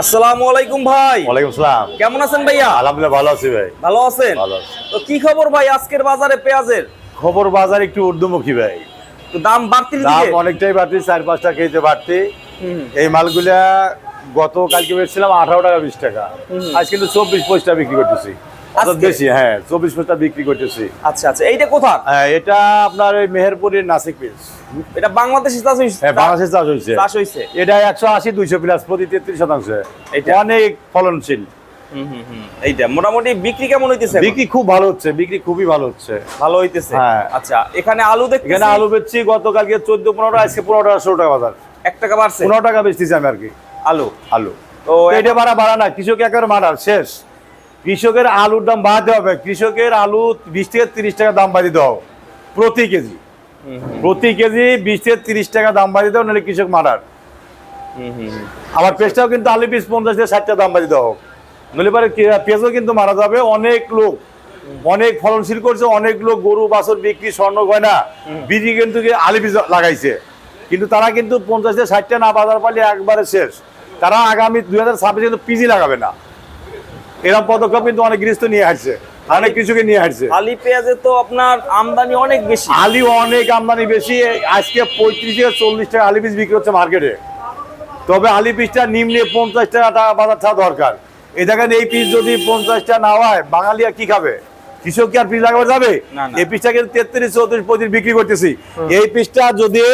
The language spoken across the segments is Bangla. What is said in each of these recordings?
আসসালামু আলাইকুম ভাই। ওয়ালাইকুম আসসালাম কেমন আছেন ভাইয়া? আলহামদুলিল্লাহ ভালো আছি ভাই। ভালো আছেন? ভালো তো কি খবর ভাই আজকের বাজারে পেঁয়াজের? খবর বাজার একটু ঊর্ধ্বমুখী ভাই। তো দাম বাড়তি দাম অনেকটাই বাড়তি চার পাঁচটা কেজিতে বাড়তি। এই মালগুলা গত কালকে বেচছিলাম আঠারো টাকা বিশ টাকা। আজ কিন্তু চব্বিশ পঁচিশ টাকা বিক্রি করতেছি। অর্থাৎ বেশি হ্যাঁ চব্বিশ পঁচিশটা বিক্রি করতেছি। আচ্ছা আচ্ছা এইটা কোথা হ্যাঁ, এটা আপনার ওই মেহেরপুরের নাসিক পিস এটা বাংলাদেশি চাষ হইছে? হ্যাঁ বাংলাদেশে চাষ হয়েছে চাষ হইছে? এটা একশো আশি দুইশো প্লাস প্রতি তেত্রিশ শতাংশ। এইটা? অনেক ফলনশীল। এইটা মোটামুটি বিক্রি কেমন হইতেছে বিক্রি খুব ভালো হচ্ছে বিক্রি খুবই ভালো হচ্ছে। ভালো হইতেছে? হ্যাঁ। আচ্ছা এখানে আলু দেখতেছি। এখানে আলু বেচছি গতকালকে চোদ্দ পনেরো আজকে পনেরো টাকা ষোলো টাকা বাজার। এক টাকা বাড়ছে? পনেরো টাকা বেচতেছি আমি আর কি। আলু? আলু। তো তো এটা বাড়া বাড়া না কৃষক একেবারে মারার শেষ। কৃষকের আলুর দাম বাড়াতে হবে। কৃষকের আলু বিশ থেকে তিরিশ টাকা দাম বাড়িয়ে দেওয়া প্রতি কেজি। প্রতি কেজি বিশ থেকে তিরিশ টাকা দাম বাড়িয়ে দেওয়া নাহলে কৃষক মারার। আবার পেঁয়াজটাও কিন্তু আলু পিস পঞ্চাশ থেকে ষাট টাকা দাম বাড়িয়ে দেওয়া হোক নইলে পরে পেঁয়াজও কিন্তু মারা যাবে। অনেক লোক অনেক ফলনশীল করছে অনেক লোক গরু বাছর বিক্রি স্বর্ণ গয়না বিজি কিন্তু আলু বীজ লাগাইছে। কিন্তু তারা কিন্তু পঞ্চাশ থেকে ষাটটা না বাজার পারলে একবারে শেষ। তারা আগামী দুই হাজার ছাব্বিশে কিন্তু পিজি লাগাবে না। এরকম পদক্ষেপ কিন্তু অনেক গৃহস্থ নিয়ে আসছে। অনেক কিছুকে নিয়ে আসছে। আলি পেঁয়াজে তো আপনার আমদানি অনেক বেশি। আলু অনেক আমদানি বেশি আজকে পঁয়ত্রিশ থেকে চল্লিশ টাকা আলু বীজ বিক্রি হচ্ছে মার্কেটে তবে আলু পিসটা নিম্নে পঞ্চাশ টাকা টাকা বাজার থাকা দরকার। এ দেখেন এই পিস যদি পঞ্চাশটা না হয় বাঙালি আর কি খাবে? কৃষক কি আর পিস লাগাবে যাবে। এই পিসটা কিন্তু তেত্রিশ চৌত্রিশ পঁচিশ বিক্রি করতেছি। এই পিসটা যদি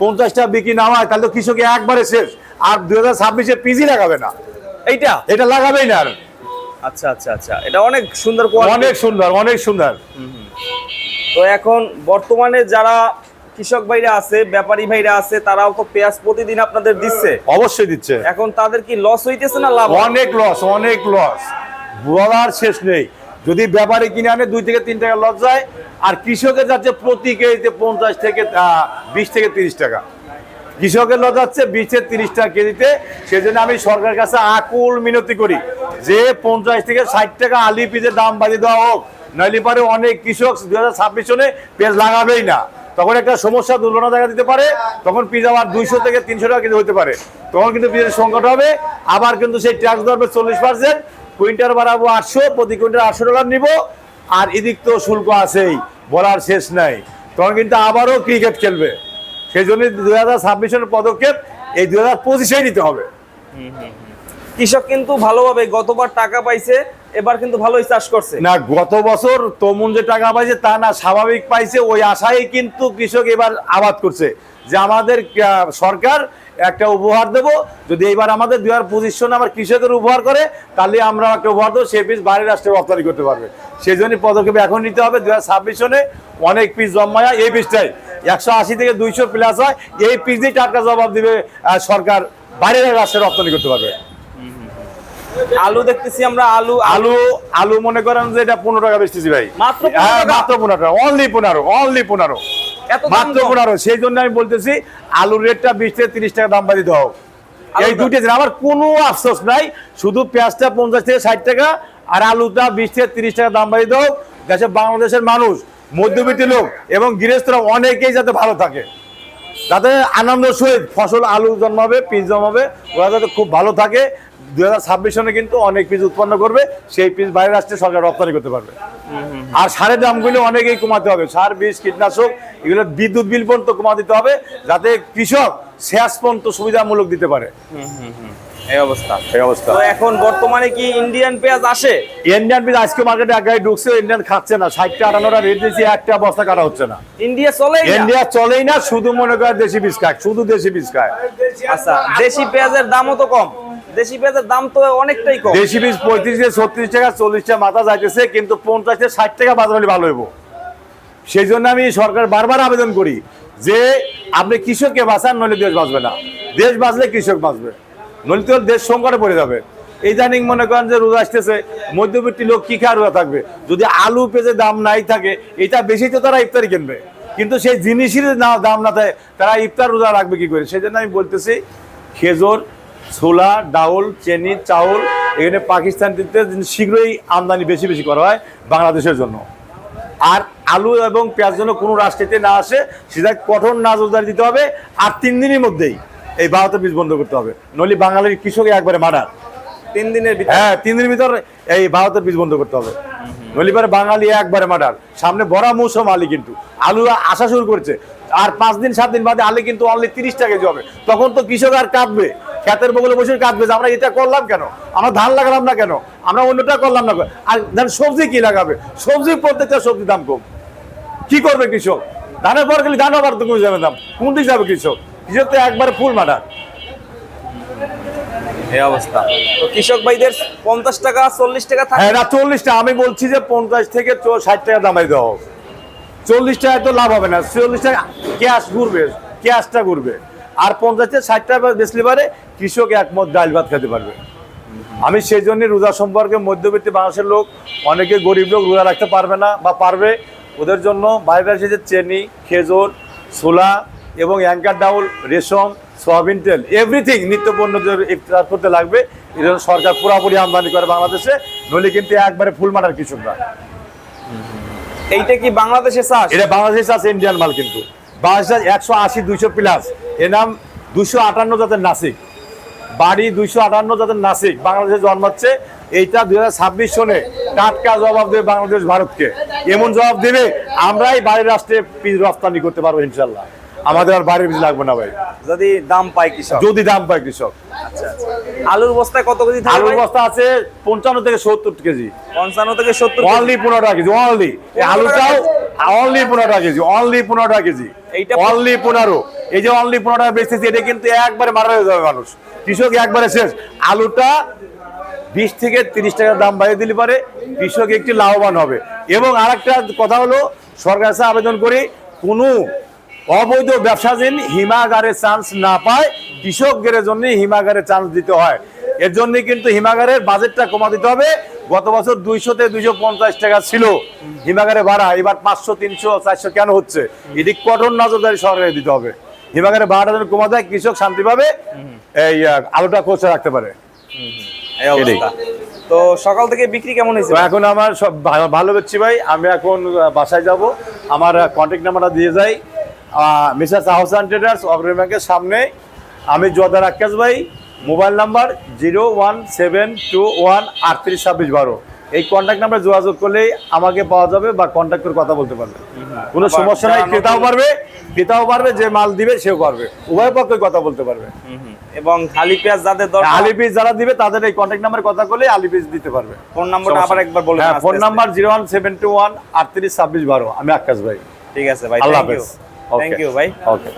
পঞ্চাশটা বিক্রি না হয় তাহলে তো কৃষক একবারে শেষ। আর দুই হাজার ছাব্বিশে পিসই লাগাবে না। এইটা? এটা লাগাবেই না আর। আচ্ছা আচ্ছা আচ্ছা। এটা অনেক সুন্দর অনেক সুন্দর অনেক সুন্দর। তো এখন বর্তমানে যারা কৃষক ভাইরা আছে ব্যাপারী ভাইরা আছে তারাও তো পেঁয়াজ প্রতিদিন আপনাদের দিচ্ছে। অবশ্যই দিচ্ছে। এখন তাদের কি লস হইতেছে না লাভ অনেক লস অনেক লস বলার শেষ নেই। যদি ব্যাপারে কিনে আনে দুই থেকে তিন টাকা লস যায় আর কৃষকের যাচ্ছে প্রতি কেজিতে পঞ্চাশ থেকে বিশ থেকে তিরিশ টাকা। কৃষকের লস যাচ্ছে বিশ থেকে তিরিশ টাকা কেজিতে। সেজন্য আমি সরকারের কাছে আকুল মিনতি করি। যে পঞ্চাশ থেকে ষাট টাকা আলি পিজের দাম বাড়িয়ে দেওয়া হোক, নইলে পরে অনেক কৃষক দু হাজার ছাব্বিশ সনে পেঁয়াজ লাগাবেই না। তখন একটা সমস্যা দুর্ঘটনা দেখা দিতে পারে, তখন পিজ আবার দুইশো থেকে তিনশো টাকা কিন্তু হতে পারে। তখন কিন্তু পিজের সংকট হবে, আবার কিন্তু সেই ট্যাক্স ধরবে চল্লিশ পার্সেন্ট কুইন্টাল বাড়াবো আটশো, প্রতি কুইন্টাল আটশো ডলার নিব, আর এদিক তো শুল্ক আছেই, বলার শেষ নাই। তখন কিন্তু আবারও ক্রিকেট খেলবে। সেই জন্য দু হাজার ছাব্বিশ সনের পদক্ষেপ এই দু হাজার পঁচিশেই নিতে হবে। কৃষক কিন্তু ভালোভাবে গতবার টাকা পাইছে, এবার কিন্তু ভালোই চাষ করছে। না, গত বছর তমুন যে টাকা পাইছে, তা না, স্বাভাবিক পাইছে, ওই আশায় কিন্তু কৃষক এবার আবাদ করছে যে আমাদের সরকার একটা উপহার দেব। যদি এবার আমাদের দুই হাজার পঁচিশ সনে আমার কৃষকের উপহার করে, তাহলে আমরা একটা উপহার দেবো, সে পিস বাইরের রাষ্ট্রে রপ্তানি করতে পারবে। সেই জন্য পদক্ষেপ এখন নিতে হবে দুই হাজার ছাব্বিশ সনে। অনেক পিস জন্মায় এই পিসটাই। একশো আশি থেকে দুইশো প্লাস হয়, এই পিস দিয়ে টাটকা জবাব দিবে সরকার বাইরের রাষ্ট্রে রপ্তানি করতে পারবে। আলু দেখতেছি আমরা আলু আলু। আলু মনে করেন যে এটা পনেরো টাকা বেচতেছি ভাই। মাত্র 15 হ্যাঁ? মাত্র পনেরো টাকা অনলি পনেরো অনলি পনেরো। মাত্র পনেরো সেই জন্য আমি বলতেছি আলুর রেটটা বিশ থেকে তিরিশ টাকা দাম বাড়িয়ে দাও। এই? দুইটা জিনিস আমার কোনো আফসোস নাই শুধু পেঁয়াজটা পঞ্চাশ থেকে ষাট টাকা আর আলুটা বিশ থেকে তিরিশ টাকা দাম বাড়িয়ে দাও। দেশে বাংলাদেশের মানুষ মধ্যবিত্ত লোক এবং গৃহস্থরা অনেকেই যাতে ভালো থাকে। যাতে আনন্দ সহিত ফসল আলু জন্মাবে পিস জন্মাবে ওরা যাতে খুব ভালো থাকে। দুই হাজার ছাব্বিশ সনে কিন্তু অনেক পিস উৎপন্ন করবে সেই পিস বাইরের রাষ্ট্রে সরকার রপ্তানি করতে পারবে। আর সারের দামগুলো অনেকেই কমাতে হবে সার বীজ কীটনাশক এগুলো বিদ্যুৎ বিল পর্যন্ত কমা দিতে হবে যাতে কৃষক শেষ পর্যন্ত সুবিধামূলক দিতে পারে। এই অবস্থা। এই অবস্থা। তো এখন বর্তমানে কি ইন্ডিয়ান পেঁয়াজ আসে? ইন্ডিয়ান আজকে মার্কেটে ঢুকছে ইন্ডিয়ান খাচ্ছে না ষাটটা আটান্নটা রেট দিয়েছি একটা বস্তা কাটা হচ্ছে না। ইন্ডিয়া চলে ইন্ডিয়া চলেই না শুধু মনে করে দেশি বীজ খায় শুধু দেশি বীজ খায়। আচ্ছা দেশি পেঁয়াজের দামও তো কম। দেশি পেঁয়াজের দাম তো অনেকটাই কম। দেশি বীজ পঁয়ত্রিশ থেকে ছত্রিশ টাকা, চল্লিশ টাকা মাথা যাইতেছে, কিন্তু পঞ্চাশ থেকে ষাট টাকা বাজার হলে ভালো হইব। সেই জন্য আমি সরকার বারবার আবেদন করি যে আপনি কৃষককে বাঁচান, নইলে দেশ বাঁচবে না। দেশ বাঁচলে কৃষক বাঁচবে। নইলে তো দেশ সংকটে পড়ে যাবে। ইদানিং মনে করেন যে রোজা আসতেছে, মধ্যবিত্ত লোক কি খায় রোজা থাকবে? যদি আলু পেঁচে দাম নাই থাকে, এটা বেশি তো তারা ইফতারি কিনবে। কিন্তু সেই জিনিসের দাম না থাকে, তারা ইফতার রোজা রাখবে কি করে? সেই জন্য আমি বলতেছি, খেজুর ছোলা ডাউল চেনি চাউল এখানে পাকিস্তান থেকে শীঘ্রই আমদানি বেশি বেশি করা হয় বাংলাদেশের জন্য। আর আলু এবং পেঁয়াজ যেন কোনো রাষ্ট্রেতে না আসে সেটা কঠোর নজরদারি দিতে হবে আর তিন দিনের মধ্যেই এই বাহাত্তর বীজ বন্ধ করতে হবে। নলি বাঙালির কৃষক একবারে মার্ডার তিন দিনের হ্যাঁ তিন দিনের ভিতর এই বাহাত্তর বীজ বন্ধ করতে হবে। নলিবারে বাঙালি একবারে মার্ডার সামনে বড় মৌসুম আলি কিন্তু। আলু আসা শুরু করছে। আর পাঁচ দিন সাত দিন বাদে আলি কিন্তু অনলি তিরিশ টাকা কেজি হবে। তখন তো কৃষক আর কাঁদবে। ক্ষেতের বগলে বসে কাঁদবে যে আমরা এটা করলাম কেন? আমরা ধান লাগালাম না কেন? আমরা অন্যটা করলাম না আর ধান সবজি কি লাগাবে? সবজি প্রত্যেকটা সবজি দাম কম। কি করবে কৃষক? ধানের পর গেলে ধান আবার কমে যাবে দাম। কোন দিক যাবে কৃষক? কৃষক তো একবারে ফুল মার্ডার এই অবস্থা। তো কৃষক ভাইদের পঞ্চাশ টাকা চল্লিশ টাকা হ্যাঁ না চল্লিশটা আমি বলছি যে পঞ্চাশ থেকে ষাট টাকা দামাই দেওয়া হোক চল্লিশ টাকায় তো লাভ হবে না। চল্লিশ টাকা ক্যাশ ঘুরবে। ক্যাশটা ঘুরবে। আর পঞ্চাশ থেকে ষাট টাকা বেচলে পারে কৃষক একমত ডাল ভাত খেতে পারবে। আমি সেই জন্য রোজা সম্পর্কে মধ্যবিত্ত বাংলাদেশের লোক অনেকে গরিব লোক রোজা রাখতে পারবে না বা পারবে। ওদের জন্য বাইরে এসেছে চেনি খেজুর ছোলা এবং অ্যাঙ্কার ডাউল রেশম সয়াবিন তেল এভরিথিং নিত্য পণ্য ইফতার করতে লাগবে এই জন্য সরকার পুরোপুরি আমদানি করে বাংলাদেশে নইলে কিন্তু একবারে ফুল মাটার কৃষকরা। এইটা কি বাংলাদেশে চাষ? এটা বাংলাদেশ আছে ইন্ডিয়ান মাল কিন্তু। বাংলাদেশ একশো আশি দুইশো প্লাস। এর নাম দুশো আটান্ন জাতের নাসিক। বাড়ি দুইশো আটান্ন জাতের নাসিক। বাংলাদেশে জন্মাচ্ছে এইটা দুই হাজার ছাব্বিশ সনে টাটকা জবাব দেবে বাংলাদেশ ভারতকে। এমন জবাব দেবে? আমরাই বাইরের রাষ্ট্রে পিস রপ্তানি করতে পারব ইনশাল্লাহ আমাদের আর বাইরের বীজ লাগবে না ভাই। যদি দাম পায় কৃষক? যদি দাম পায় কৃষক। আচ্ছা আচ্ছা। আলুর বস্তায় কত কেজি আলুর বস্তা আছে পঞ্চান্ন থেকে সত্তর কেজি। পঞ্চান্ন থেকে সত্তর অনলি পনেরো টাকা কেজি অনলি আলুটাও অনলি পনেরো টাকা কেজি অনলি পনেরো টাকা কেজি। অনলি পনেরো। এই যে অনলি পনেরো টাকা বেচতেছি এটা কিন্তু একবারে মারা হয়ে যাবে মানুষ। কৃষক একবারে শেষ। আলুটা বিশ থেকে তিরিশ টাকার দাম বাড়িয়ে দিলে পারে কৃষক একটি লাভবান হবে। এবং আরেকটা কথা হলো সরকার কাছে আবেদন করি কোনো অবৈধ ব্যবসাযীন হিমাগারে চান্স না পায় কৃষকদের জন্য হিমাগারে চান্স দিতে হয়। এর জন্য কিন্তু হিমাগারের বাজেটটা কমা দিতে হবে। গত বছর দুইশো থেকে দুইশো পঞ্চাশ টাকা ছিল। হিমাগারে ভাড়া এবার পাঁচশো তিনশো চারশো কেন হচ্ছে? এটি কঠোর নজরদারি সরকারে দিতে হবে। হিমাগারে ভাড়াটা যেন কমা দেয় কৃষক শান্তি পাবে এই আলুটা কোচে রাখতে পারে। তো সকাল থেকে বিক্রি কেমন হয়েছে? এখন আমার সব ভালো বেচছি ভাই। আমি এখন বাসায় যাব। আমার কন্ট্যাক্ট নাম্বারটা দিয়ে যাই। মিসেস আহসান ট্রেডার্স অগ্রণী ব্যাংকের সামনে। আমি জোয়াদার আক্কাস ভাই। Mobile number zero one seven two one আটত্রিশ ছাব্বিশ বারো। এই কন্ট্যাক্ট নাম্বার যোগাযোগ করলেই আমাকে পাওয়া যাবে বা কন্ট্যাক্ট করে কথা বলতে পারবে। কোনো সমস্যা নাই ক্রেতাও পারবে ক্রেতাও পারবে যে মাল দিবে সেও পারবে। উভয় পক্ষে কথা বলতে পারবে। এবং খালি পেঁয়াজ যাদের দরকার আলি পিস যারা দিবে তাদের এই কন্ট্যাক্ট নাম্বারে কথা করলে আলি পিস দিতে পারবে। ফোন নাম্বারটা আবার একবার বলবেন হ্যাঁ phone number zero one seven two one আটত্রিশ ছাব্বিশ বারো। আমি আকাশ ভাই। ঠিক আছে ভাই আল্লাহ হাফেজ। থ্যাংক ইউ ভাই। ওকে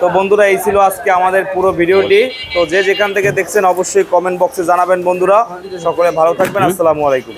তো বন্ধুরা এই ছিল আজকে আমাদের পুরো ভিডিওটি। তো যে যেখান থেকে দেখছেন অবশ্যই কমেন্ট বক্সে জানাবেন বন্ধুরা। সকলে ভালো থাকবেন। আসসালামু আলাইকুম।